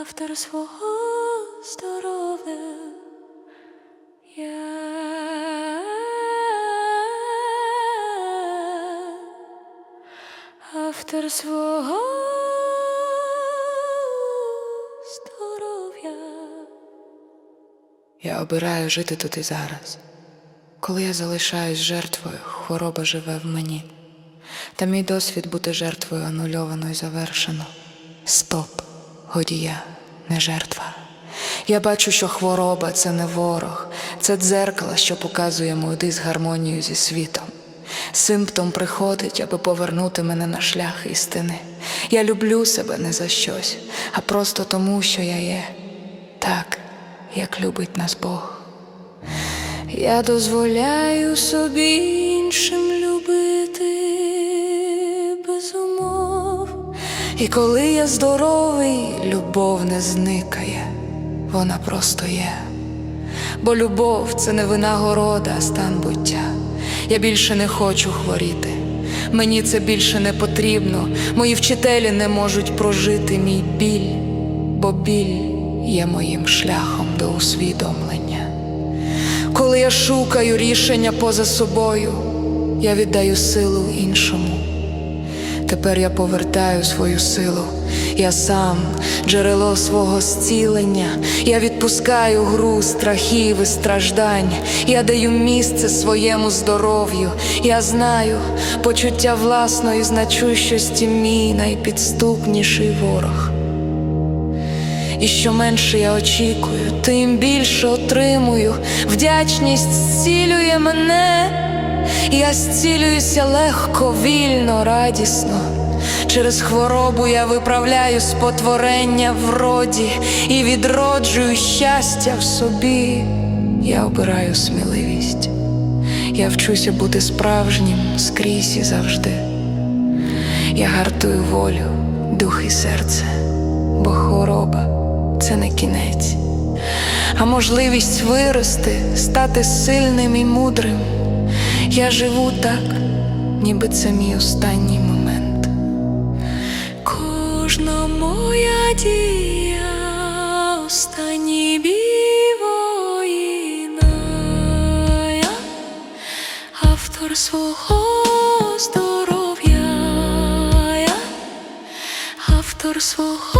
автор свого здоров'я. Автор свого здоров'я. Я обираю жити тут і зараз. Коли я залишаюсь жертвою, хвороба живе в мені. Та мій досвід бути жертвою анульовано і завершено. Стоп, годі я, не жертва. Я бачу, що хвороба це не ворог, це дзеркало, що показує мою дисгармонію зі світом. Симптом приходить, аби повернути мене на шлях істини. Я люблю себе не за щось, а просто тому, що я є, так, як любить нас Бог. Я дозволяю собі іншим любити І коли я здоровий, любов не зникає, вона просто є. Бо любов це не винагорода, а стан буття. Я більше не хочу хворіти. Мені це більше не потрібно. Мої вчителі не можуть прожити мій біль, бо біль є моїм шляхом до усвідомлення. Коли я шукаю рішення поза собою, я віддаю силу іншому. Тепер я повертаю свою силу. Я сам джерело свого зцілення. Я відпускаю гру страхів і страждань. Я даю місце своєму здоров'ю. Я знаю почуття власної значущості мій найпідступніший ворог. І що менше я очікую, тим більше отримую. Вдячність зцілює мене. Я зцілююся легко, вільно, радісно. Через хворобу я виправляю спотворення в роді і відроджую щастя в собі. Я обираю сміливість. Я вчуся бути справжнім скрізь і завжди. Я гартую волю, дух і серце, бо хвороба це не кінець, а можливість вирости, стати сильним і мудрим. Я живу так, ніби це мій останній момент. Кожна моя дія останній бій воїна. Я автор свого здоров'я, автор свого.